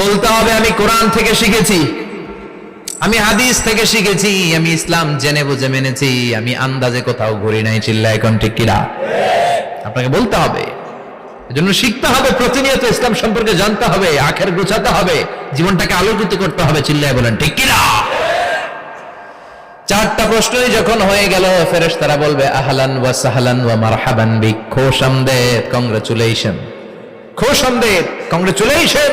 বলতে হবে, আমি কোরআন থেকে শিখেছি। আমি হাদিস থেকে শিখেছি, আমি ইসলাম জেনে বুঝে মেনেছি, আমি আন্দাজে কোথাও ঘুরি নাই চিল্লা এখন ঠিক কিনা? আপনাকে বলতে হবে। এজন্য শিখতে হবে, প্রতিনিয়ত ইসলাম সম্পর্কে জানতে হবে, আখের গোছাতে হবে, জীবনটাকে আলোকিত করতে হবে, চিল্লায় বলেন, ঠিক কিনা? চারটা প্রশ্নই যখন হয়ে গেল ফেরেশ তারা বলবে, আহলান ওয়া সাহলান ওয়া মারহাবান বিক, খোশ আমদেদ কংগ্রেচুলেশন খোশ আমদেদ কংগ্রেচুলেশন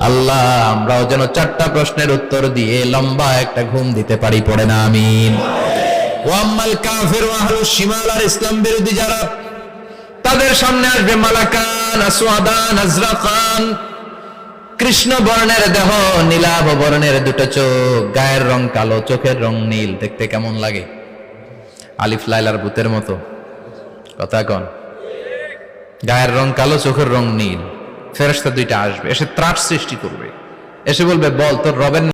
আল্লাহ, আমরাও যেন চারটা প্রশ্নের উত্তর দিয়ে লম্বা একটা ঘুম দিতে পারি, পড়ে না, আমিন। ওয়াম্মাল কাফির ওয়া আহলুস শিমাল আর ইসলাম বিরোধী যারা, তাদের সামনে আসবে মালাকান, আসওয়াদান, আজরাকান। কৃষ্ণ বর্ণের দেহ, নীলাভ বর্ণের দুটো চোখ, গায়ের রং কালো, চোখের রং নীল, দেখতে কেমন লাগে? আলিফ লাইলার ভূতের মতো। কথা কন। গায়ের রং কালো, চোখের রং নীল। ফেরেশতা দুইটা আসবে এসে ত্রাস সৃষ্টি করবে। এসে বলবে বল তোর রবের